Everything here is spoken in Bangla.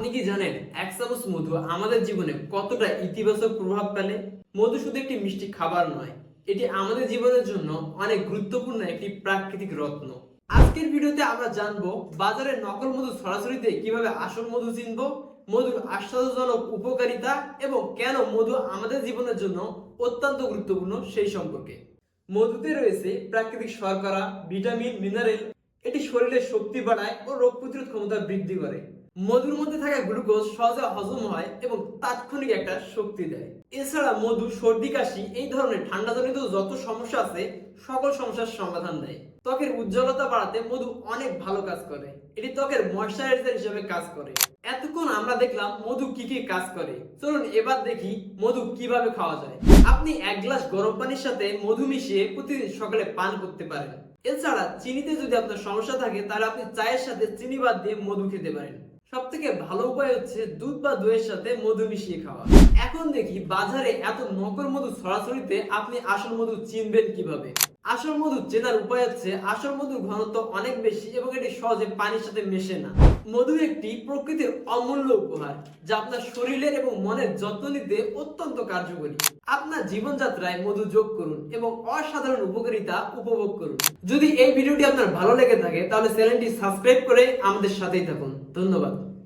আপনি কি জানেন, এক চামচ মধু আমাদের জীবনে কতটা ইতিবাচক প্রভাব ফেলে? মধু শুধু একটি মিষ্টি খাবার নয়, এটি আমাদের জীবনের জন্য অনেক গুরুত্বপূর্ণ একটি প্রাকৃতিক রত্ন। আজকের ভিডিওতে আমরা জানব, বাজারে নকল মধু সরাসরিতে কীভাবে আসল মধু চিনবো, মধুর আশ্চর্যজনক উপকারিতা এবং কেন মধু আমাদের জীবনের জন্য অত্যন্ত গুরুত্বপূর্ণ সেই সম্পর্কে। মধুতে রয়েছে প্রাকৃতিক শর্করা, ভিটামিন, মিনারেল। এটি শরীরের শক্তি বাড়ায় ও রোগ প্রতিরোধ ক্ষমতা বৃদ্ধি করে। মধুর মধ্যে থাকা গ্লুকোজ সহজে হজম হয় এবং তাৎক্ষণিক একটা শক্তি দেয়। এছাড়া মধু, সর্দি, কাশি এই ধরনের ঠান্ডাজনিত যত সমস্যা আছে, সকল সমস্যার সমাধান দেয়। ত্বকের উজ্জ্বলতা বাড়াতে মধু অনেক ভালো কাজ করে। এটি ত্বকের ময়শ্চারাইজার হিসেবে কাজ করে। এতক্ষণ আমরা দেখলাম মধু কি কি কাজ করে। চলুন এবার দেখি মধু কীভাবে খাওয়া যায়। আপনি এক গ্লাস গরম পানির সাথে মধু মিশিয়ে প্রতিদিন সকালে পান করতে পারেন। এছাড়া চিনিতে যদি আপনার সমস্যা থাকে, তাহলে আপনি চায়ের সাথে চিনি বাদ দিয়ে মধু খেতে পারেন। সব থেকে ভালো উপায় হচ্ছে দুধ বা দইয়ের সাথে মধু মিশিয়ে খাওয়া। এখন দেখি বাজারে এত নকল মধু সরাসরিতে আপনি আসল মধু চিনবেন কীভাবে? আসল মধু চেনার উপায় হচ্ছে আসল মধুর ঘনত্ব অনেক বেশি এবং এটি সহজে পানির সাথে মেশে না। মধু একটি প্রকৃতির অমূল্য উপহার যা আপনার শরীরের এবং মনের যত্ন নিতে অত্যন্ত কার্যকরী। আপনার জীবনযাত্রায় মধু যোগ করুন এবং অসাধারণ উপকারিতা উপভোগ করুন। যদি এই ভিডিওটি আপনার ভালো লেগে থাকে তাহলে চ্যানেলটি সাবস্ক্রাইব করে আমাদের সাথেই থাকুন। ধন্যবাদ।